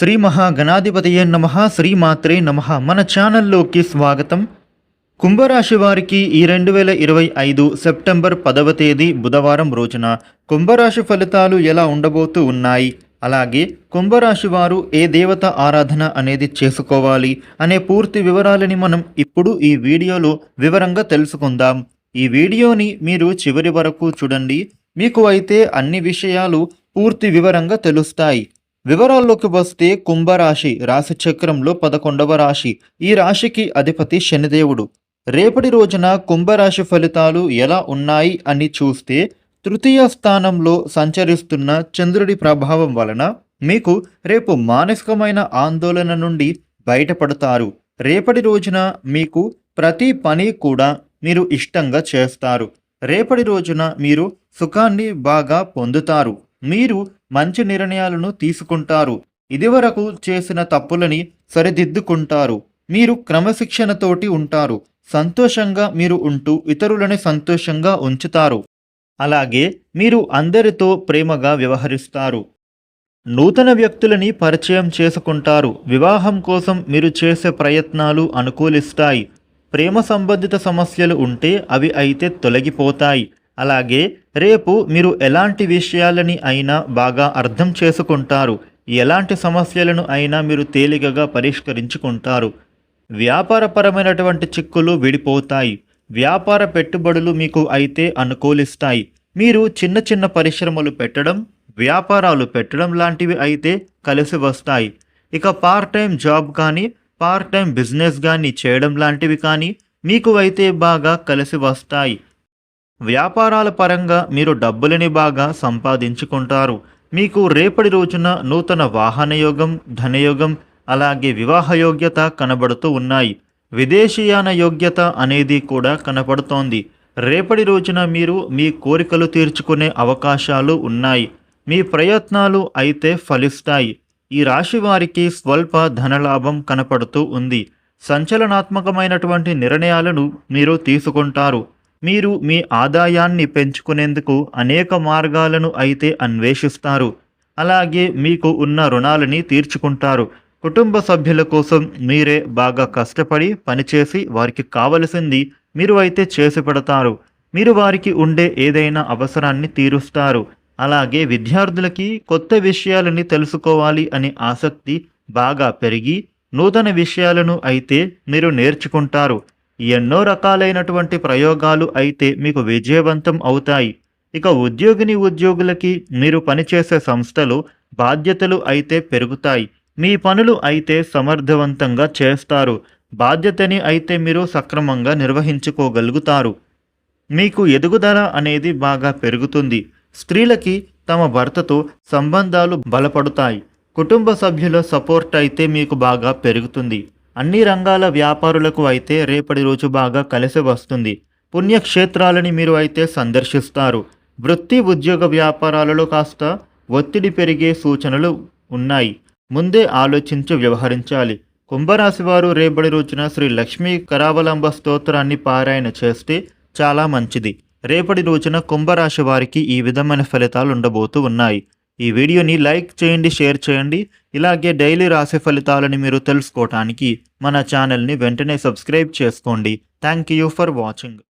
శ్రీ మహాగణాధిపతయే నమ శ్రీమాత్రే నమ. మన ఛానల్లోకి స్వాగతం. కుంభరాశి వారికి ఈ రెండు వేల ఇరవై ఐదు సెప్టెంబర్ పదవ తేదీ బుధవారం రోజున కుంభరాశి ఫలితాలు ఎలా ఉండబోతూ ఉన్నాయి? అలాగే కుంభరాశి వారు ఏ దేవత ఆరాధన అనేది చేసుకోవాలి అనే పూర్తి వివరాలని మనం ఇప్పుడు ఈ వీడియోలో వివరంగా తెలుసుకుందాం. ఈ వీడియోని మీరు చివరి వరకు చూడండి. మీకు అయితే అన్ని విషయాలు పూర్తి వివరంగా తెలుస్తాయి. వివరాల్లోకి వస్తే కుంభరాశి రాశి చక్రంలో పదకొండవ రాశి. ఈ రాశికి అధిపతి శనిదేవుడు. రేపటి రోజున కుంభరాశి ఫలితాలు ఎలా ఉన్నాయి అని చూస్తే తృతీయ స్థానంలో సంచరిస్తున్న చంద్రుడి ప్రభావం వలన మీకు రేపు మానసికమైన ఆందోళన నుండి బయటపడతారు. రేపటి రోజున మీకు ప్రతి పని కూడా మీరు ఇష్టంగా చేస్తారు. రేపటి రోజున మీరు సుఖాన్ని బాగా పొందుతారు. మీరు మంచి నిర్ణయాలను తీసుకుంటారు. ఇదివరకు చేసిన తప్పులని సరిదిద్దుకుంటారు. మీరు క్రమశిక్షణతోటి ఉంటారు. సంతోషంగా మీరు ఉంటూ ఇతరులని సంతోషంగా ఉంచుతారు. అలాగే మీరు అందరితో ప్రేమగా వ్యవహరిస్తారు. నూతన వ్యక్తులని పరిచయం చేసుకుంటారు. వివాహం కోసం మీరు చేసే ప్రయత్నాలు అనుకూలిస్తాయి. ప్రేమ సంబంధిత సమస్యలు ఉంటే అవి అయితే తొలగిపోతాయి. అలాగే రేపు మీరు ఎలాంటి విషయాలని అయినా బాగా అర్థం చేసుకుంటారు. ఎలాంటి సమస్యలను అయినా మీరు తేలికగా పరిష్కరించుకుంటారు. వ్యాపారపరమైనటువంటి చిక్కులు విడిపోతాయి. వ్యాపార పెట్టుబడులు మీకు అయితే అనుకూలిస్తాయి. మీరు చిన్న చిన్న పరిశ్రమలు పెట్టడం వ్యాపారాలు పెట్టడం లాంటివి అయితే కలిసి వస్తాయి. ఇక పార్ట్ టైం జాబ్ కానీ పార్ట్ టైం బిజినెస్ కానీ చేయడం లాంటివి కానీ మీకు అయితే బాగా కలిసి వస్తాయి. వ్యాపారాల పరంగా మీరు డబ్బులని బాగా సంపాదించుకుంటారు. మీకు రేపటి రోజున నూతన వాహనయోగం ధనయోగం అలాగే వివాహ యోగ్యత కనబడుతూ ఉన్నాయి. విదేశీయాన యోగ్యత అనేది కూడా కనపడుతోంది రేపటి రోజున మీరు మీ కోరికలు తీర్చుకునే అవకాశాలు ఉన్నాయి. మీ ప్రయత్నాలు అయితే ఫలిస్తాయి. ఈ రాశి వారికి స్వల్ప ధనలాభం కనపడుతూ ఉంది. సంచలనాత్మకమైనటువంటి నిర్ణయాలను మీరు తీసుకుంటారు. మీరు మీ ఆదాయాన్ని పెంచుకునేందుకు అనేక మార్గాలను అయితే అన్వేషిస్తారు. అలాగే మీకు ఉన్న రుణాలని తీర్చుకుంటారు. కుటుంబ సభ్యుల కోసం మీరే బాగా కష్టపడి పనిచేసి వారికి కావలసింది మీరు అయితే చేసి పెడతారు. మీరు వారికి ఉండే ఏదైనా అవసరాన్ని తీరుస్తారు. అలాగే విద్యార్థులకి కొత్త విషయాలని తెలుసుకోవాలి అనే ఆసక్తి బాగా పెరిగి నూతన విషయాలను అయితే మీరు నేర్చుకుంటారు. ఎన్నో రకాలైనటువంటి ప్రయోగాలు అయితే మీకు విజయవంతం అవుతాయి. ఇక ఉద్యోగిని ఉద్యోగులకి మీరు పనిచేసే సంస్థలు బాధ్యతలు అయితే పెరుగుతాయి. మీ పనులు అయితే సమర్థవంతంగా చేస్తారు. బాధ్యతని అయితే మీరు సక్రమంగా నిర్వహించుకోగలుగుతారు. మీకు ఎదుగుదల అనేది బాగా పెరుగుతుంది. స్త్రీలకి తమ భర్తతో సంబంధాలు బలపడతాయి. కుటుంబ సభ్యుల సపోర్ట్ అయితే మీకు బాగా పెరుగుతుంది. అన్ని రంగాల వ్యాపారులకు అయితే రేపటి రోజు బాగా కలిసి వస్తుంది. పుణ్యక్షేత్రాలని మీరు అయితే సందర్శిస్తారు. వృత్తి ఉద్యోగ వ్యాపారాలలో కాస్త ఒత్తిడి పెరిగే సూచనలు ఉన్నాయి. ముందే ఆలోచించి వ్యవహరించాలి. కుంభరాశి వారు రేపటి రోజున శ్రీ లక్ష్మీ కరావలంబ స్తోత్రాన్ని పారాయణ చేస్తే చాలా మంచిది. రేపటి రోజున కుంభరాశి వారికి ఈ విధమైన ఫలితాలు ఉండబోతూ ఉన్నాయి. ఈ వీడియోని లైక్ చేయండి షేర్ చేయండి. ఇలాగే డైలీ రాశి ఫలితాలని మీరు తెలుసుకోవటానికి మన ఛానల్ని వెంటనే సబ్స్క్రైబ్ చేసుకోండి. Thank you for watching.